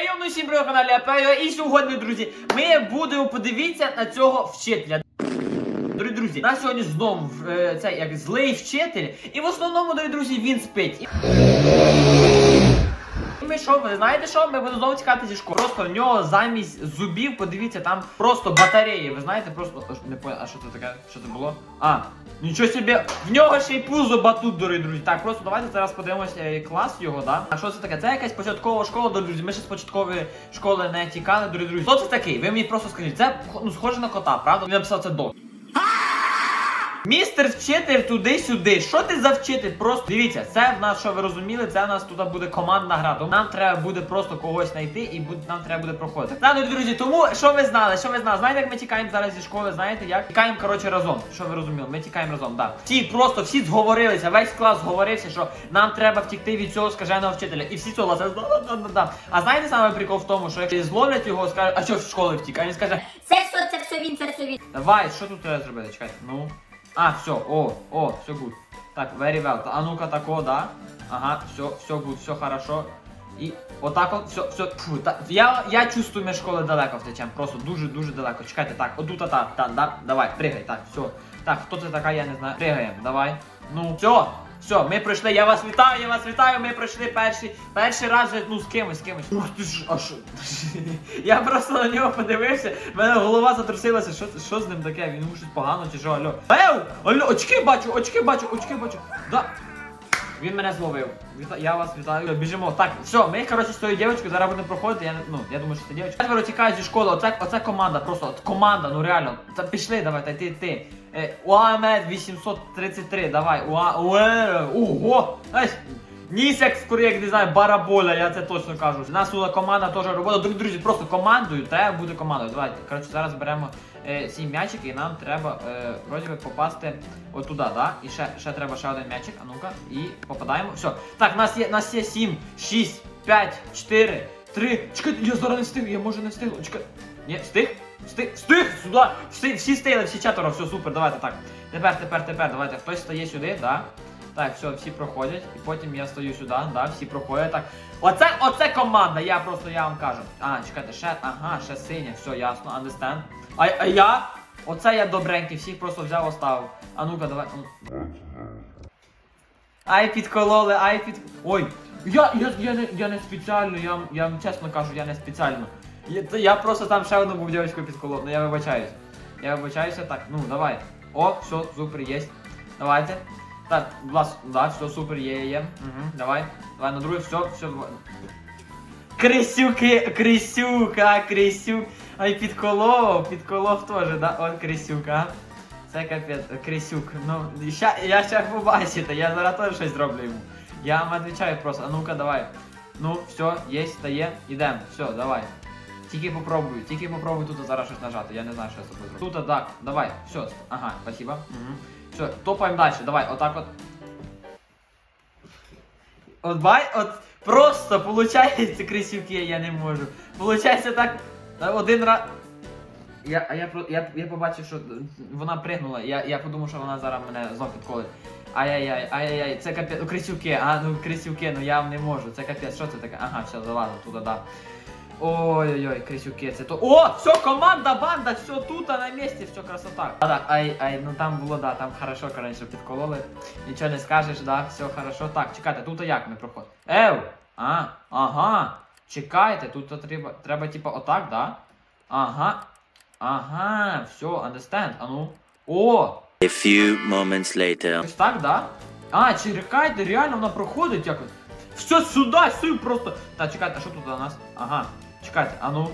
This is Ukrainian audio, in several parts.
Ей, ну всім привіт, каналі Апео. І сьогодні, друзі, ми будемо подивитися на цього вчителя. Дорогі друзі, нас сьогодні знову е, цей як злий вчитель, і в основному, дорогі друзі, він спить. Ми що, ви знаєте що? Ми будемо знову тікати зі школи. Просто в нього замість зубів, подивіться, там просто батареї. Ви знаєте, просто. Не понял, а що це таке? Що це було? А, нічого собі. В нього ще й пузо батут, дорогі друзі. Так, просто давайте зараз подивимося е, клас його, да? А що це таке? Це якась початкова школа, дорогі друзі. Ми ще з початкової школи не тікали, дорогі друзі. Хто це такий? Ви мені просто скажіть, це ну, схоже на кота, правда? Він написав це до. Містер вчитель туди-сюди. Що ти за вчитель? Просто дивіться, це в нас, що ви розуміли, це в нас тут буде командна гра. Тому нам треба буде просто когось знайти і буде, нам треба буде проходити. Так, ну, друзі, тому що ви знали, що ви знали? Знаєте, як ми тікаємо зараз зі школи? Знаєте як? Тікаємо, коротше, разом. Що ви розуміли? Ми тікаємо разом, так. Всі просто всі зговорилися, весь клас зговорився, що нам треба втікти від цього скаженого вчителя. І всі цього це да-да-да-да. А знаєте саме прикол в тому, що якщо зловлять його, скажуть, а що в школи втік? А він скаже, Це все, це все він, це все він. Давай, що тут треба зробити? Чекайте. Ну. А, все, о, о, все good. Так, very well. А ну-ка тако, да? Ага, все, все good, все хорошо. І отак от, все, все. Фу, та, я, я чувствую, ми школи далеко втечем, Просто дуже-дуже далеко. Чекайте, так, отут, та, та, да, давай, пригай, так, все. Так, хто це така, я не знаю. Пригаємо, давай. Ну, все. Все, ми пройшли, я вас вітаю, я вас вітаю, ми пройшли перший, перший раз, вже, ну з кимось, з кимось. Ух ти ж, а що? Я просто на нього подивився, в мене голова затрусилася, що, що з ним таке, він щось погано чи що, алло. Ев, алло, очки бачу, очки бачу, очки бачу. Да. Він мене зловив. Я вас вітаю. Біжимо. Так, все, ми, коротше, з тою дівчинкою зараз будемо проходити. Я, ну, я думаю, що це дівчинка. Четверо тікають зі школи. Оце, оце команда, просто от команда, ну реально. Та пішли, давай, та ти, ти. Е, УАМЕД 833, давай. УА... УЕ, ого! Знаєш, Ніс як скоро, як не знаю, бараболя, я це точно кажу. У нас була команда теж робота. Друзі, друзі, просто командою, треба буде командою. Давайте. Коротше, зараз беремо е, сім м'ячики і нам треба е, вроді би попасти отуди, да? І ще, ще треба ще один м'ячик, а ну-ка, і попадаємо. Все. Так, нас є, нас є 7, 6, 5, 4, 3. Чекайте, я зараз не встиг, я може не встигну. Чекай. Ні, встиг? Встиг, встиг сюди! Всі, всі встигли, всі четверо, все супер, давайте так. Тепер, тепер, тепер, давайте. Хтось стає сюди, да? Так, все, всі проходять. І потім я стою сюди, да, всі проходять. Так. Оце, оце команда, я просто я вам кажу. А, чекайте, ще, ага, ще синя, все ясно, understand. А, а я? Оце я добренький, всіх просто взяв, оставив. А ну-ка, давай. ну. Ай, підкололи, ай під. Ой! Я, я, я, не, я не спеціально, я, вам- я вам чесно кажу, я не спеціально. Я, я просто там ще одну був дівчинку підколов, ну я вибачаюсь. Я вибачаюся, так, ну давай. О, все, супер, єсть. Давайте. Так, вас, да, все, супер, є, є, є. Угу, давай. Давай на другий, все, все. Крисюки, Крисюк, а, Крисюк. Ай, підколов, підколов теж, да? От Крисюк, а. Це капець, Крисюк. Ну, ща, я ще побачите, я зараз теж щось зроблю йому. Я вам відповідаю просто, а ну-ка, давай. Ну, все, є, стає, ідемо, все, давай. Тільки попробую, тільки попробуй тут зараз щось нажати, я не знаю, що я з тобою зроблю. Тут, так, давай, все, ага, спасибо. Угу. Все, топаємо далі, давай, отак от. От бай, от просто получається крисюки, я не можу. Получається так, е, один раз. Я, я, я, я побачив, що вона пригнула, я, я подумав, що вона зараз мене знов підколить. Ай-яй-яй, ай-яй-яй, це капець, крисюки, а ну крисюки, ну я вам не можу, це капець, що це таке? Ага, все, залазу туди, да. Ой-ой-ой, крисюки, це то. О, все, команда, банда, все тут, а на місці, все, красота. А, да, ай, ай, ну там було, да, там хорошо, коротше, підкололи. Нічого не скажеш, да, все хорошо. Так, чекайте, тут як ми проходимо? Ев! А, ага. Чекайте, тут треба, треба, типа, отак, да? Ага. Ага, все, understand. А ну. О! A few moments later. Ось так, да? А, чекайте, реально вона проходить якось. Все сюди, сюди просто. Так, чекайте, а що тут у нас? Ага, чекайте, а ну.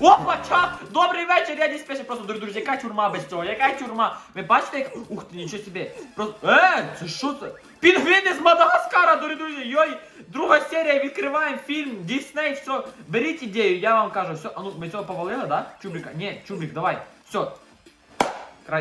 Опа, ча! Добрий вечір, я диспетчер, просто дорогі друзі, яка тюрма без цього? Яка тюрма? Ви бачите, як. Ух ти, нічого собі. Просто. Е, це що це? Пінгвіни з Мадагаскара, дорогі друзі, йой! Друга серія, відкриваємо фільм, Дісней, все. Беріть ідею, я вам кажу, все. А ну, ми цього повалили, да? Чубрика? Ні, Чубрик, давай. Все,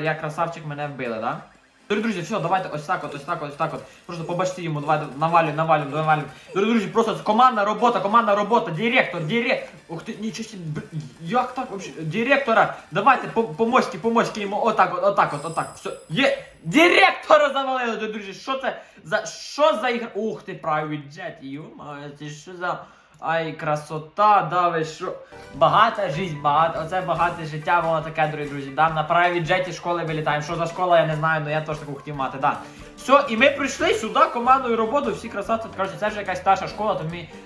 Я красавчик, мене вбили, да? Дорогі друзі, все, давайте ось так от, ось так от, ось так от. Просто побачте йому, давай, навалюй, навалюй, навалюй. Дорогі друзі, просто командна робота, командна робота, директор, директор. Ух ти, нічого собі, бр- як так вообще? Директора, давайте, по- помочки, помочки йому, отак от, отак от, отак, все. Є, директора завалили, дорогі друзі, що це за, що за ігра? Ух ти, private jet, йома, це що за... Ай, красота, да ви що. Багата життя, багата, оце багате життя, воно таке, дорогі друзі. Да? На правій джеті школи вилітаємо. Що за школа, я не знаю, але я теж таку хотів мати, да. Все, і ми прийшли сюди командою роботу, всі красавці. Коротше, це вже якась старша школа, то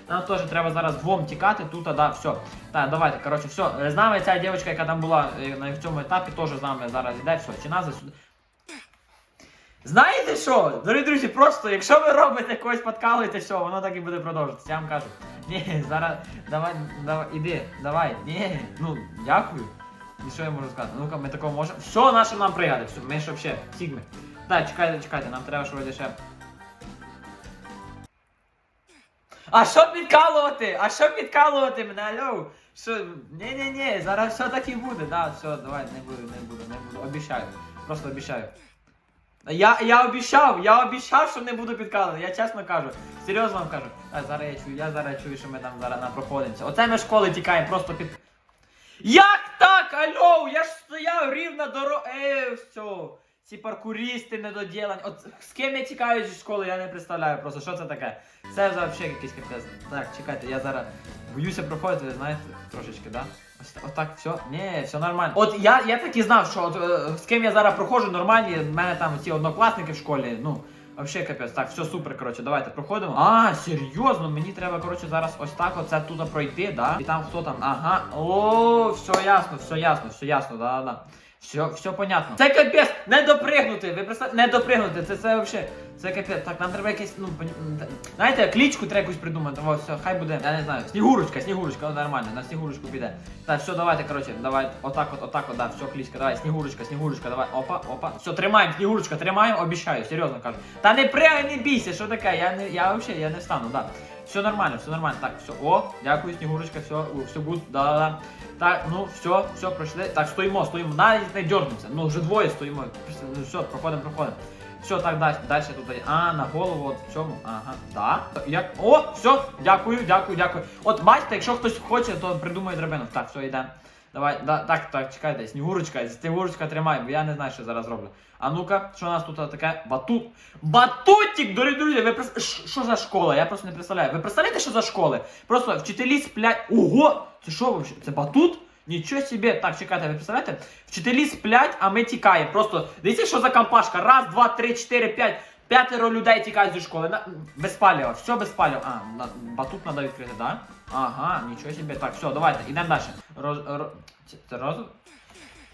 нам теж треба зараз двом тікати тут, да, все. Так, давайте, коротше, все. З нами ця дівчинка, яка там була е, на цьому етапі, теж з нами зараз йде, все, чи нас сюди. Знаєте що? Дорогі друзі, просто якщо ви робите когось подкалуєте, все, воно так і буде продовжуватися, я вам кажу. Ні, зараз, давай, давай, іди, давай, ні, ну, дякую. І що я можу сказати? Ну-ка, ми такого можемо. Все, наше нам пригоди, все, ми ж вообще, сігми. Так, чекайте, чекайте, нам треба вроді ще. А що підкалувати? А що підкалувати мене? Алло? Що? Ні-ні-ні, зараз все так і буде, да, все, давай, не буду, не буду, не буду. Обіцяю. Просто обіцяю. Я, я обіцяв, я обіцяв, що не буду підказувати, я чесно кажу. Серйозно вам кажу. А зараз я чую, я зараз чую, що ми там зараз напроходимося. Оце ми школи тікаємо, просто під. Як так? Алло, я ж стояв рівно дорога. Е, все. Ці паркуристи недоділені. От з ким я тікаю зі школи, я не представляю просто, що це таке. Це взагалі якийсь капець. Так, чекайте, я зараз боюся проходити, ви знаєте, трошечки, да? Отак, все. Ні, все нормально. От я, я так і знав, що от, е, з ким я зараз проходжу, нормальні, в мене там ці однокласники в школі, ну. Вообще капець, так, все супер, коротше, давайте проходимо. А, серйозно, мені треба, коротше, зараз ось так оце туди пройти, да? І там хто там? Ага. О, все ясно, все ясно, все ясно, да, да, да. Все, все понятно. Це капець, не допригнути. Ви представте, не допригнути. Це це вообще. Це капець. Так, нам треба якесь, ну, знаєте, клічку треба якусь придумати. О, все, хай буде. Я не знаю. Снігурочка, снігурочка, о, нормально, на снігурочку піде. Так, все, давайте, коротше, давай, отак от, отак от, да, все, клічка, давай, снігурочка, снігурочка, давай, опа, опа. Все, тримаємо, снігурочка, тримаємо, обіцяю, серйозно кажу. Та не пригай, не бійся, що таке, я не, я вообще, я не встану, да. Все нормально, все нормально. Так, все. О, дякую, Снігурочка, все, все гуд, да, да, да. Так, ну все, все, пройшли. Так, стоїмо, стоїмо. Навіть не дернемося. Ну, вже двоє стоїмо. Все, проходимо, проходимо. Все, так далі, далі тут. А, на голову, от в цьому. Ага, да. Як? О, все, дякую, дякую, дякую. От бачите, якщо хтось хоче, то придумає драбину. Так, все, йдемо. Давай, да, так, так, чекайте, Снігурочка, Снігурочка тримай, бо я не знаю, що зараз зроблю. А ну-ка, що у нас тут таке? Батут. Батутик, дорогі друзі, ви прис... Що за школа? Я просто не представляю. Ви представляєте, що за школи? Просто вчителі сплять. Ого! Це що вообще? Це батут? Нічого собі. Так, чекайте, ви представляєте? Вчителі сплять, а ми тікаємо. Просто дивіться, що за компашка. Раз, два, три, чотири, п'ять. П'ятеро людей тікають зі школи. На... Без паліва, все без паліва. А, на... батут треба відкрити, так? Да? Ага, нічого собі. Так, все, давайте, йдемо далі. Роз... Ро... Це, це розум?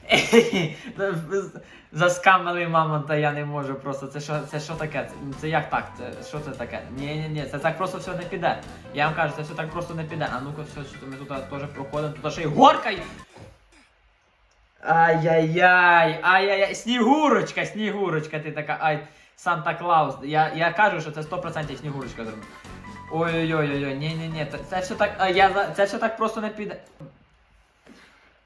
Заскамили мамонта, я не можу просто. Це що, це що таке? Це, це як так? Це що це таке? Ні, ні, ні, це так просто все не піде. Я вам кажу, це все так просто не піде. А ну-ка, все, що ми тут теж проходимо, тут ще й горка. Ай-яй-яй, ай-яй-яй, снігурочка, снігурочка, ти така, ай, Санта Клаус. Я, я кажу, що це 100% снігурочка зробила. Ой-ой-ой, ні, ні, ні, це, це все так, я це все так просто не піде.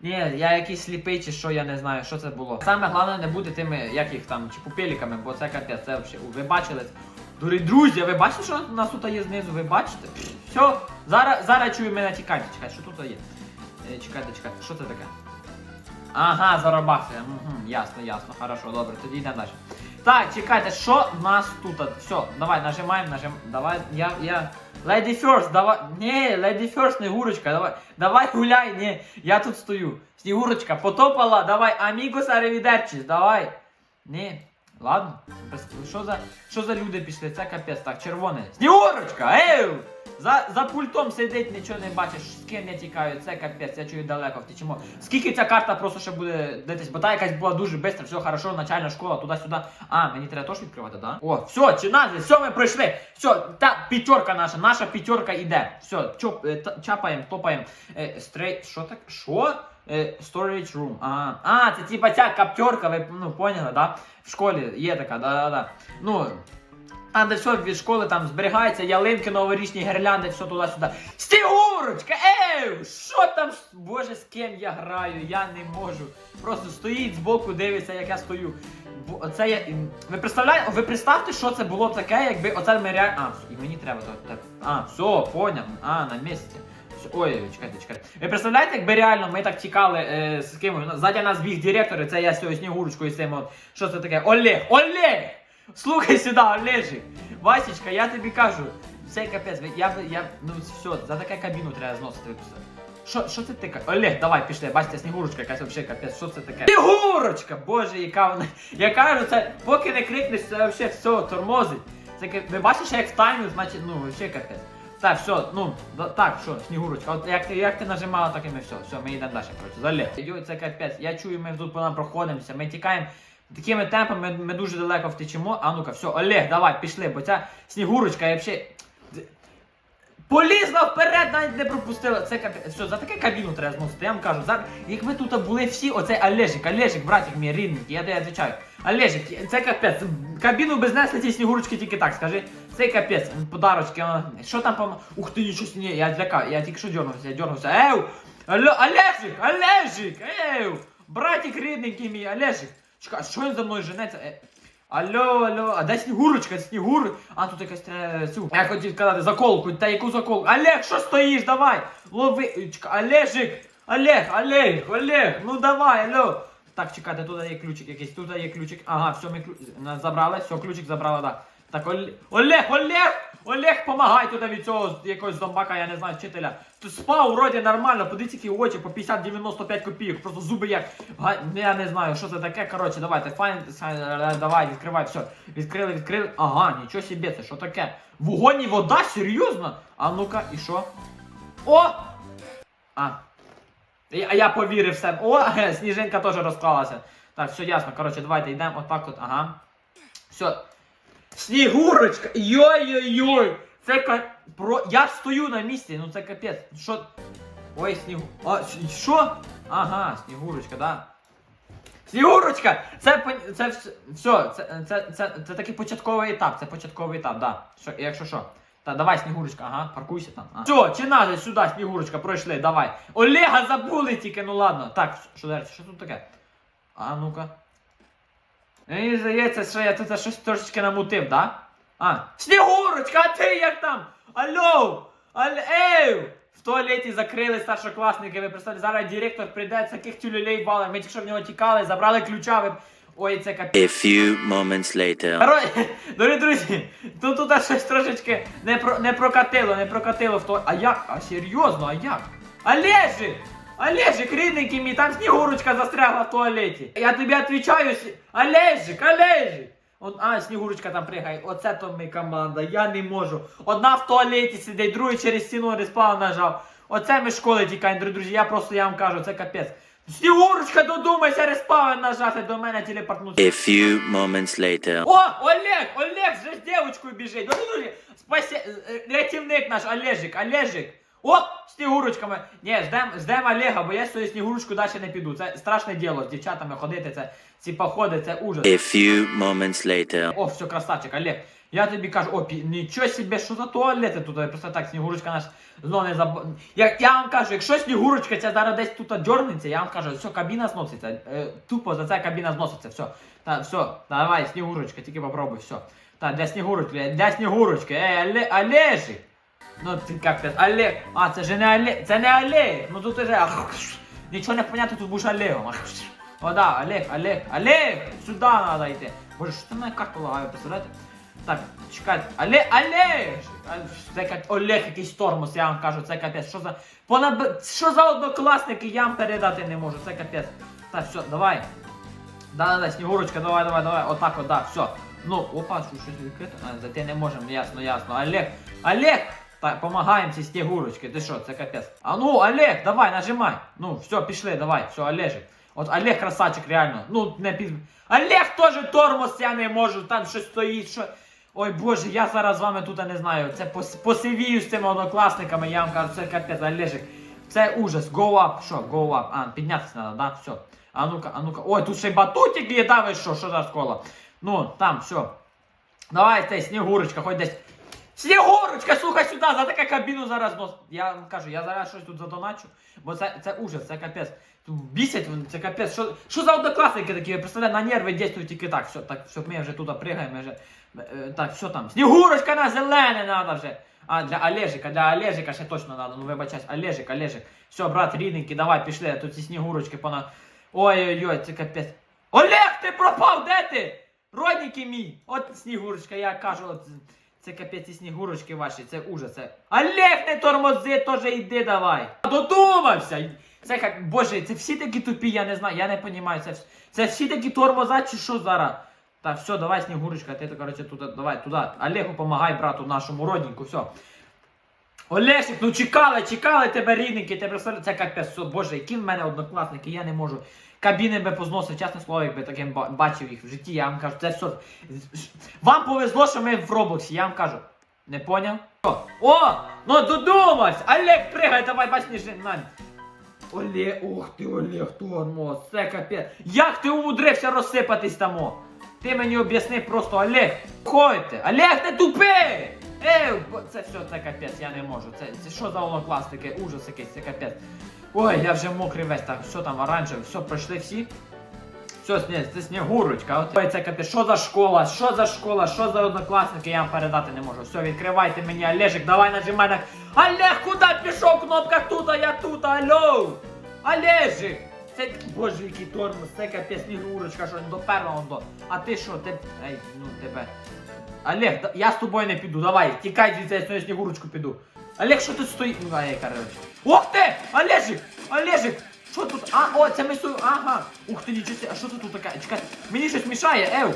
Ні, я якийсь сліпий чи що, я не знаю, що це було. Саме головне не бути тими, як їх там, чи пупеліками, бо це капець, це взагалі. Ви бачили? Дорогі друзі, ви бачите, що у нас тут є знизу? Ви бачите? Все, зараз, зараз чую мене тікати. Чекайте, що тут є? Чекайте, чекайте, що це таке? Ага, заробався. Угу, ясно, ясно, хорошо, добре, тоді йдемо далі. Так, чекайте, що в нас тут? Все, давай, нажимаємо, нажимаємо. Давай, я, я. Lady first, давай. Ні, Lady first, Снігурочка, давай. Давай гуляй, ні, я тут стою. Снігурочка, потопала, давай, амігос аревідерчіс, давай. Ні, ладно. Що за, що за люди пішли? Це капець, так, червоне. Снігурочка, ей! За, за пультом сидить, нічого не бачиш, з ким я тікаю, це капець, я чую далеко втечемо. Скільки ця карта просто ще буде дитись, бо та якась була дуже швидко, все хорошо, начальна школа, туди-сюди. А, мені треба теж відкривати, да? О, все, чи все, ми пройшли. Все, та п'ятерка наша, наша п'ятерка йде. Все, чоп, е, чапаємо, топаємо. Стрей, що так? Що? Е, storage room. А, а, це типа ця каптерка, ви ну, поняли, да? В школі є така, да-да-да. Ну, там, де все від школи там зберігається, ялинки, новорічні гірлянди, все туди-сюди. Стігурочка! Ей! Що там? Боже, з ким я граю? Я не можу. Просто стоїть збоку, дивиться, як я стою. Оце я. Ви представляєте, ви представте, що це було таке, якби оце ми реально. А, і мені треба то. А, все, поняв. А, на місці. Ой, чекайте, чекайте. Ви представляєте, якби реально ми так тікали е, з ким? Ззаді нас біг директор, і це я з цією снігурочкою з цим от. Що це таке? Олег! Олег! Слухай сюди, Олежик. Васечка, я тобі кажу. це капець, я я, ну все, за таке кабіну треба зносити. все. Що, що це таке? Олег, давай пішли, бачите, снігурочка якась вообще капець, що це таке? Снігурочка! Боже, яка вона. Я кажу, це поки не крикнеш, це вообще все тормозить. Це ви бачите, як в таймі, значить, ну, вообще капець. Так, все, ну, так, що, Снігурочка, от як ти, як ти нажимала, так і ми все, все, ми йдемо далі, коротше, за Олег. Йой, це капець, я чую, ми тут по нам проходимося, ми тікаємо такими темпами, ми, дуже далеко втечемо. А ну-ка, все, Олег, давай, пішли, бо ця Снігурочка, я взагалі... Полізла вперед, навіть не пропустила. Це капець. Все, за таке кабіну треба зносити. Я вам кажу, за... як ми тут були всі, оцей Олежик, Олежик, братик мій рідненький, я тебе відповідаю. Олежик, це капець. Кабіну без несли ці снігурочки тільки так, скажи. Це капець, подарочки. Що там по... Ух ти, нічого ні, я злякав, я тільки що дернувся, я дернувся. Еу! Олежик, Олежик, еу! Братик рідненький мій, Олежик. Чекай, що він за мною женеться? Е, Алло, алло, а де Снігурочка, Снігур? А тут якась треба цю. Я хотів сказати заколку, та яку заколку? Олег, що стоїш? Давай! Лови. Чекай, Олежик! Олег, Олег, Олег, ну давай, алло. Так, чекайте, тут є ключик якийсь, тут є ключик. Ага, все, ми ключ забрали, все, ключик забрали, так. Так, Олег, Олег, Олег! Олег, помагай туди від цього якогось зомбака, я не знаю, вчителя. Ти спав вроді нормально, подивіться, які очі по 50-95 копійок, просто зуби як. га- Я не знаю, що це таке. Коротше, давайте, файн, файн, давай, відкривай, все. Відкрили, відкрили. Ага, нічого собі, це що таке? Вогонь і вода? Серйозно? А ну-ка, і що? О! А. Я, я повірив в себе. О, сніжинка теж розклалася. Так, все ясно. Коротше, давайте йдемо отак от, ага. Все. Снігурочка! Йой-йой-йой! Це ка... Про... Я стою на місці, ну це капець. Що? Ой, снігу. А, що? Ага, снігурочка, да. Снігурочка! Це це все, це, це, це, це такий початковий етап, це початковий етап, да. Що, якщо що. Та давай, Снігурочка, ага, паркуйся там. Ага. Все, чи надо сюди, Снігурочка, пройшли, давай. Олега забули тільки, ну ладно. Так, що далі, що тут таке? А ну-ка. Мені здається, що я тут щось трошечки намутив, да? А, Снігурочка, а ти як там? Алло! Алло, ей! В туалеті закрили старшокласники, ви представте, зараз директор прийде, таких тюлюлей валить, ми тільки що в нього тікали, забрали ключа, ви... Ой, це капець. A few moments later. Коротше, дорогі друзі, тут тут щось трошечки не, про, не прокатило, не прокатило в то. А як? А серйозно, а як? Олежик! Олежик, рідненький мій, там снігурочка застрягла в туалеті. Я тобі відповідаю, Олежик, Олежик! От, а, снігурочка там пригає, оце то ми команда, я не можу. Одна в туалеті сидить, другий через стіну респаун нажав. Оце ми школи тікаємо, друзі, я просто я вам кажу, це капець. Снігурочка, додумайся респаун нажати, до мене телепортнутися. A few moments later. О, Олег, Олег вже з дівчинкою біжить. Ну, друзі, спасі... е, рятівник наш, Олежик, Олежик. О, снігурочками. Ні, ждем, ждем Олега, бо я з цією снігурочкою далі не піду. Це страшне діло з дівчатами ходити, це ці походи, це ужас. A few moments later. О, все, красавчик, Олег. Я тобі кажу, о, пі... нічого собі, що за туалети тут? Просто так, снігурочка наш знову не заб... Я, я вам кажу, якщо снігурочка ця зараз десь тут дьорнеться, я вам кажу, все, кабіна зноситься. Е, тупо за це кабіна зноситься, все. Та, все, давай, снігурочка, тільки попробуй, все. Та, де снігурочка, де снігурочка, ей, Але... Олежик. Ну, ти це, Олег, а, це ж не Олег, це не Олег, ну тут уже, нічого не понятно, тут будеш Олегом. О, да, Олег, Олег, Олег, сюди треба йти. Боже, що ти мене карту лагаю, представляєте? Так, чекайте. Олег, Олег! Це як Олег якийсь тормоз, я вам кажу, це капець. Що за. Понаб... Що за однокласники, я вам передати не можу, це капець. Так, все, давай. Да-да-да, Снігурочка, давай, давай, давай. Отак от, да, все. Ну, опа, що щось відкрито? Зайти не можемо, ясно, ясно. Олег, Олег! Так, помагаємо цій Снігурочці, ти що, це капець. А ну, Олег, давай, нажимай. Ну, все, пішли, давай, все, Олежик. От Олег красавчик, реально. Ну, не під... Олег теж тормоз, я не можу, там щось стоїть, що... Ой боже, я зараз з вами тут не знаю. Це пос- посивію з цими однокласниками, я вам кажу, це капець, Олежик. Це ужас. Go up. Що, go up. А, піднятися треба, да? Все. А ну-ка, а ну-ка. Ой, тут ще й батутик є, да ви що, що за школа? Ну, там, все. Давай, цей, Снігурочка, хоч десь. Снігурочка, слухай сюди, за таке кабіну зараз нос. Я кажу, я зараз щось тут задоначу, бо це, це ужас, це капець. Тут бісять вони, це капець. Що, що за однокласники такі? Ви представляєте, на нерви дійствують тільки так. Все, так, все, ми вже туди пригаємо, вже. е, Так, що там? Снігурочка на зелене треба вже. А, для Олежика, для Олежика ще точно треба. Ну вибачайся, Олежик, Олежик. Все, брат рідненький, давай, пішли, тут ці снігурочки пона. Ой-ой-ой, це капець. Олег, ти пропав, де ти? Родненький мій. От снігурочка, я кажу, от Це капець ці снігурочки ваші, це ужас. Олег, не тормози, теж йди давай. Додумався. Це як, боже, це всі такі тупі, я не знаю, я не розумію. Це, це всі такі тормоза чи що зараз? Так, все, давай, Снігурочка, ти, короче, туди, давай, туди. Олегу помагай, брату нашому родненьку, все. Олешик, ну чекали, чекали тебе рідненький, тебе представляю, це капець, все, боже, які в мене однокласники, я не можу. Кабіни би позносив, чесне слово, якби таким ба- бачив їх в житті, я вам кажу, це все. Вам повезло, що ми в Роблоксі, я вам кажу. Не поняв? О, ну додумався! Олег, пригай, давай, не жинань. Олег, ох ти, Олег, тормоз, це капець. Як ти умудрився розсипатись тамо? Ти мені об'ясни просто, Олег, ходьте, Олег, не тупи! Ей, це все, це капець, я не можу. Це, це що за олокластики, ужас якийсь, це капець. Ой, я вже мокрий весь, так, все там оранжеве, все, пройшли всі. Все, це снігурочка. От. Ой, це капець, що за школа, що за школа, що за однокласники, я вам передати не можу. Все, відкривайте мені, Олежик, давай нажимай на... Олег, куди пішов? Кнопка тут, а я тут, алло! Олежик! Це, боже, який тормоз, це капець, снігурочка, що доперла он до. А ти що, ти, ей, ну тебе. Олег, я з тобою не піду, давай, тікай звідси, я свою снігурочку піду. Олег, що тут стоїть? Ну, ай, короче. Ох ти! Олежик! Олежик! Що тут? А, о, це ми су... Ага. Ух ти, нічого, а що це тут таке? Чекай, мені щось мішає, ев.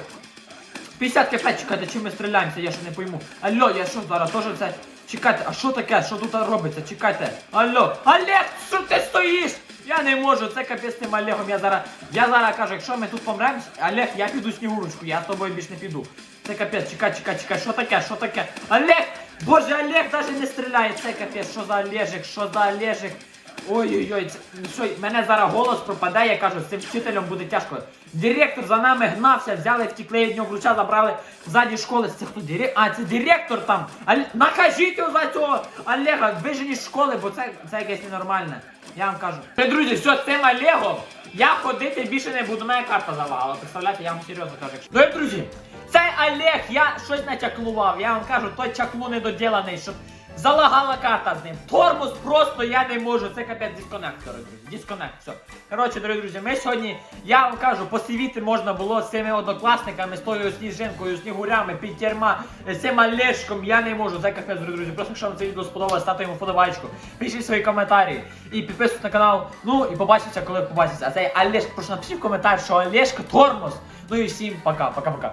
50 кп, чекайте, чим ми стріляємося, я ще не пойму. Алло, я що зараз теж це... Чекайте, а що таке? Що тут робиться? Чекайте. Алло. Олег, що ти стоїш? Я не можу, це капець тим Олегом. Я зараз, я зараз кажу, якщо ми тут помремо, Олег, я піду снігурочку, я з тобою більше не піду. Це капець, чекай, чекай, чекай, що таке, що таке? Олег! Боже, Олег навіть не стріляє, це капець, що за Олежик, що за Олежик? Ой-ой-ой, що, мене зараз голос пропаде, я кажу, з цим вчителем буде тяжко. Директор за нами гнався, взяли, втікли від нього ключа, забрали ззаді школи. Це хто директор? А, це директор там. Ал... Накажіть за цього Олега, виженіть з школи, бо це, це якесь ненормальне. Я вам кажу. Е, Друзі, все, з цим Олегом я ходити більше не буду, моя карта залагала. Представляєте, я вам серйозно кажу. Ну і друзі, цей Олег, я щось натяклував. Я вам кажу, той чаклу недоділений, щоб залагала карта з ним. Тормоз просто я не можу. Це капець дисконект, друзі. Дисконект, все. Коротше, дорогі друзі, ми сьогодні, я вам кажу, посивіти можна було з цими однокласниками, з тою сніжинкою, снігурями, підтірма, з цим Олешком. Я не можу. Це капець, дорогі друзі. Просто якщо вам це відео сподобалось, ставте йому вподобайку, пишіть свої коментарі і підписуйтесь на канал. Ну і побачимося, коли побачиться. А цей Олешк, просто напишіть в коментар, що Олешка тормоз. Ну і всім пока, пока-пока.